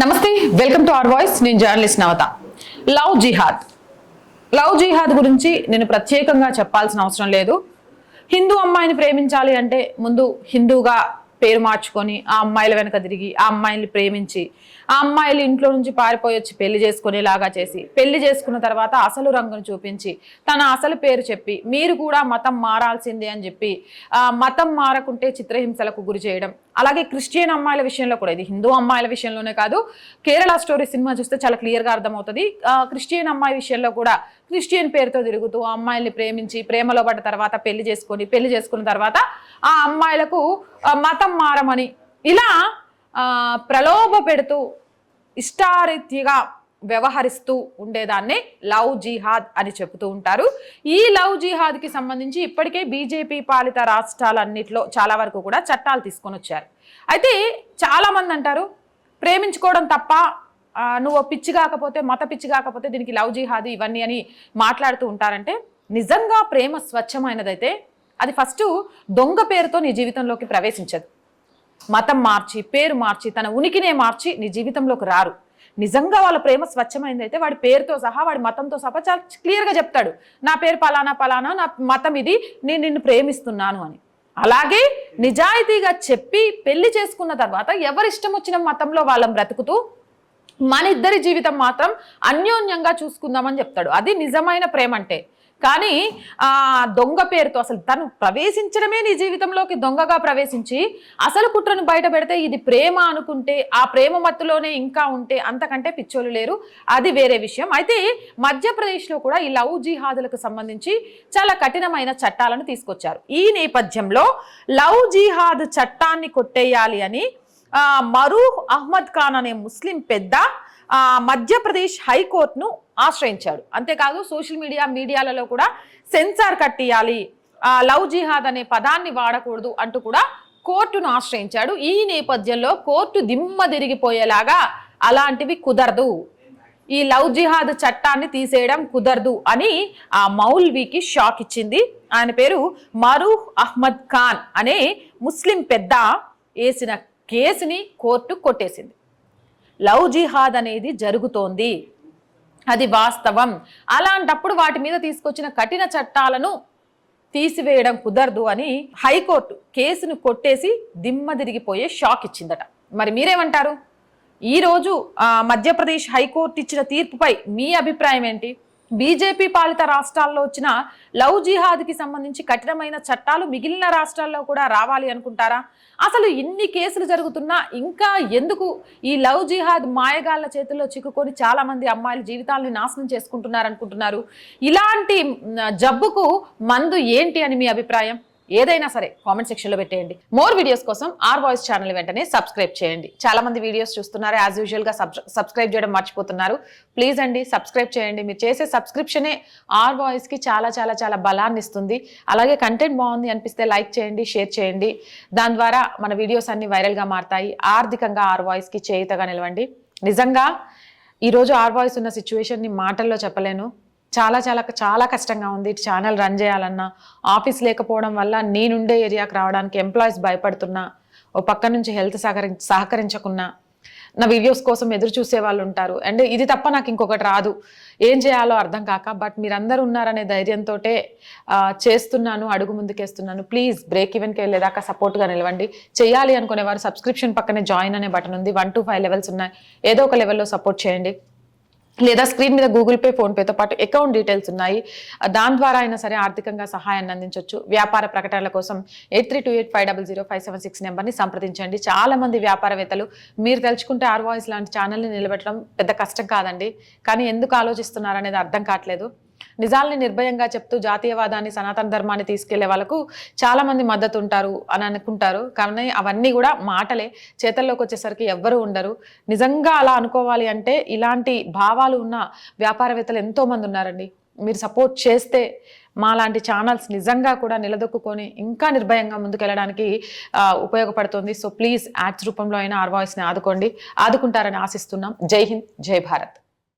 నమస్తే welcome to our voice. నేను journalist Navata. Love jihad. Love jihad గురించి నేను ప్రత్యేకంగా చెప్పాల్సిన అవసరం లేదు. హిందూ అమ్మాయిని ప్రేమించాలి అంటే ముందు హిందూగా పేరు మార్చుకొని ఆ అమ్మాయిల వెనక తిరిగి ఆ అమ్మాయిని ప్రేమించి ఆ అమ్మాయిలు ఇంట్లో నుంచి పారిపోయి వచ్చి పెళ్ళి చేసుకునేలాగా చేసి పెళ్ళి చేసుకున్న తర్వాత అసలు రంగును చూపించి తన అసలు పేరు చెప్పి మీరు కూడా మతం మారాల్సిందే అని చెప్పి మతం మారకుంటే చిత్రహింసలకు గురి చేయడం అలాగే క్రిస్టియన్ అమ్మాయిల విషయంలో కూడా ఇది హిందూ అమ్మాయిల విషయంలోనే కాదు కేరళ స్టోరీ సినిమా చూస్తే చాలా క్లియర్గా అర్థమవుతుంది. క్రిస్టియన్ అమ్మాయి విషయంలో కూడా క్రిస్టియన్ పేరుతో తిరుగుతూ ఆ అమ్మాయిల్ని ప్రేమించి ప్రేమలో పడ్డ తర్వాత పెళ్ళి చేసుకొని పెళ్ళి చేసుకున్న తర్వాత ఆ అమ్మాయిలకు మతం మారమని ఇలా ప్రలోభ పెడుతూ ఇష్టారీతిగా వ్యవహరిస్తూ ఉండేదాన్నే లవ్ జిహాద్ అని చెబుతూ ఉంటారు. ఈ లవ్ జిహాద్కి సంబంధించి ఇప్పటికే బీజేపీ పాలిత రాష్ట్రాలన్నింటిలో చాలా వరకు కూడా చట్టాలు తీసుకొని వచ్చారు. అయితే చాలామంది అంటారు ప్రేమించుకోవడం తప్ప నువ్వు పిచ్చి కాకపోతే మత పిచ్చి కాకపోతే దీనికి లవ్ జిహాద్ ఇవన్నీ అని మాట్లాడుతూ ఉంటారంటే నిజంగా ప్రేమ స్వచ్ఛమైనదైతే అది ఫస్ట్ దొంగ పేరుతో నీ జీవితంలోకి ప్రవేశించదు. మతం మార్చి పేరు మార్చి తన ఉనికినే మార్చి నీ జీవితంలోకి రారు. నిజంగా వాళ్ళ ప్రేమ స్వచ్ఛమైంది అయితే వాడి పేరుతో సహా వాడి మతంతో సహా చాలా క్లియర్గా చెప్తాడు. నా పేరు పలానా పలానా నా మతం ఇది నేను నిన్ను ప్రేమిస్తున్నాను అని. అలాగే నిజాయితీగా చెప్పి పెళ్ళి చేసుకున్న తర్వాత ఎవరిష్టం వచ్చిన మతంలో వాళ్ళని బ్రతుకుతూ మన ఇద్దరి జీవితం మాత్రం అన్యోన్యంగా చూసుకుందామని చెప్తాడు. అది నిజమైన ప్రేమ అంటే కానీ ఆ దొంగ పేరుతో అసలు తను ప్రవేశించడమే నీ జీవితంలోకి దొంగగా ప్రవేశించి అసలు కుట్రను బయట పెడితే ఇది ప్రేమ అనుకుంటే ఆ ప్రేమ మత్తులోనే ఇంకా ఉంటే అంతకంటే పిచ్చోలు లేరు. అది వేరే విషయం. అయితే మధ్యప్రదేశ్లో కూడా ఈ లవ్ జిహాదులకు సంబంధించి చాలా కఠినమైన చట్టాలను తీసుకొచ్చారు. ఈ నేపథ్యంలో లవ్ జిహాద్ చట్టాన్ని కొట్టేయాలి అని మరూహ్ అహ్మద్ ఖాన్ అనే ముస్లిం పెద్ద మధ్యప్రదేశ్ హైకోర్టును ఆశ్రయించాడు. అంతేకాదు సోషల్ మీడియా మీడియాలలో కూడా సెన్సార్ కట్టియాలి ఆ, లవ్ జిహాద్ అనే పదాన్ని వాడకూడదు అంటూ కూడా కోర్టును ఆశ్రయించాడు. ఈ నేపథ్యంలో కోర్టు దిమ్మ తిరిగిపోయేలాగా అలాంటివి కుదరదు. ఈ లవ్ జిహాద్ చట్టాన్ని తీసేయడం కుదరదు అని ఆ మౌల్వీకి షాక్ ఇచ్చింది. ఆయన పేరు మరూహ్ అహ్మద్ ఖాన్ అనే ముస్లిం పెద్ద వేసిన కేసుని కోర్టు కొట్టేసింది. లవ్ జిహాద్ అనేది జరుగుతోంది. అది వాస్తవం. అలాంటప్పుడు వాటి మీద తీసుకొచ్చిన కఠిన చట్టాలను తీసివేయడం కుదరదు అని హైకోర్టు కేసును కొట్టేసి దిమ్మ తిరిగిపోయే షాక్ ఇచ్చిందట. మరి మీరేమంటారు? ఈరోజు మధ్యప్రదేశ్ హైకోర్టు ఇచ్చిన తీర్పుపై మీ అభిప్రాయం ఏంటి? బీజేపీ పాలిత రాష్ట్రాల్లో వచ్చిన లవ్ జిహాద్కి సంబంధించి కఠినమైన చట్టాలు మిగిలిన రాష్ట్రాల్లో కూడా రావాలి అనుకుంటారా? అసలు ఇన్ని కేసులు జరుగుతున్నా ఇంకా ఎందుకు ఈ లవ్ జిహాద్ మాయగాళ్ళ చేతుల్లో చిక్కుకొని చాలా మంది అమ్మాయిల జీవితాలని నాశనం చేసుకుంటున్నారు అనుకుంటున్నారు ఇలాంటి జబ్బుకు మందు ఏంటి అని మీ అభిప్రాయం? ఏదైనా సరే కామెంట్ సెక్షన్లో పెట్టేయండి. మోర్ వీడియోస్ కోసం ఆర్ వాయిస్ ఛానల్ వెంటనే సబ్స్క్రైబ్ చేయండి. చాలా మంది వీడియోస్ చూస్తున్నారు. యాజ్ యూజువల్గా సబ్స్క్రైబ్ చేయడం మర్చిపోతున్నారు. ప్లీజ్ అండి సబ్స్క్రైబ్ చేయండి. మీరు చేసే సబ్స్క్రిప్షనే ఆర్ వాయిస్కి చాలా చాలా చాలా బలాన్ని ఇస్తుంది. అలాగే కంటెంట్ బాగుంది అనిపిస్తే లైక్ చేయండి షేర్ చేయండి. దాని ద్వారా మన వీడియోస్ అన్ని వైరల్గా మారుతాయి. ఆర్థికంగా ఆర్ వాయిస్కి చేయుతగా నిలవండి. నిజంగా ఈరోజు ఆర్ వాయిస్ ఉన్న సిచ్యువేషన్ని మాటల్లో చెప్పలేను. చాలా చాలా చాలా కష్టంగా ఉంది. ఛానల్ రన్ చేయాలన్నా ఆఫీస్ లేకపోవడం వల్ల నేనుండే ఏరియాకి రావడానికి ఎంప్లాయీస్ భయపడుతున్నా ఓ పక్క నుంచి హెల్త్ సహకరి సహకరించకున్నా నా వీడియోస్ కోసం ఎదురు చూసే వాళ్ళు ఉంటారు. అండ్ ఇది తప్ప నాకు ఇంకొకటి రాదు. ఏం చేయాలో అర్థం కాక బట్ మీరందరూ ఉన్నారనే ధైర్యంతో చేస్తున్నాను అడుగు ముందుకేస్తున్నాను. ప్లీజ్ బ్రేక్ ఈవెన్కి వెళ్ళేదాకా సపోర్ట్గా నిలవండి. చేయాలి అనుకునేవారు సబ్స్క్రిప్షన్ పక్కనే జాయిన్ అనే బటన్ ఉంది. వన్ టు ఫైవ్ లెవెల్స్ ఉన్నాయి. ఏదో ఒక లెవెల్లో సపోర్ట్ చేయండి. లేదా స్క్రీన్ మీద గూగుల్ పే ఫోన్పేతో పాటు అకౌంట్ డీటెయిల్స్ ఉన్నాయి. దాని ద్వారా అయినా సరే ఆర్థికంగా సహాయాన్ని అందించవచ్చు వ్యాపార ప్రకటనల కోసం eight three two eight five double zero five seven six నెంబర్ని సంప్రదించండి. చాలా మంది వ్యాపారవేత్తలు మీరు తెలుసుకుంటే ఆర్వాయిస్ లాంటి ఛానల్ని నిలబెట్టడం పెద్ద కష్టం కాదండి. కానీ ఎందుకు ఆలోచిస్తున్నారు అనేది అర్థం కావట్లేదు. నిజాల్ని నిర్భయంగా చెప్తూ జాతీయవాదాన్ని సనాతన ధర్మాన్ని తీసుకెళ్ళే వాళ్ళకు చాలా మంది మద్దతు ఉంటారు అని అనుకుంటారు. కానీ అవన్నీ కూడా మాటలే. చేతల్లోకి వచ్చేసరికి ఎవ్వరూ ఉండరు. నిజంగా అలా అనుకోవాలి అంటే ఇలాంటి భావాలు ఉన్న వ్యాపారవేత్తలు ఎంతో మంది ఉన్నారండి. మీరు సపోర్ట్ చేస్తే మా లాంటి ఛానల్స్ నిజంగా కూడా నిలదొక్కుని ఇంకా నిర్భయంగా ముందుకెళ్ళడానికి ఉపయోగపడుతుంది. సో ప్లీజ్ యాడ్స్ రూపంలో అయినా ఆర్ వాయిస్ని ఆదుకోండి. ఆదుకుంటారని ఆశిస్తున్నాం. జై హింద్ జై భారత్.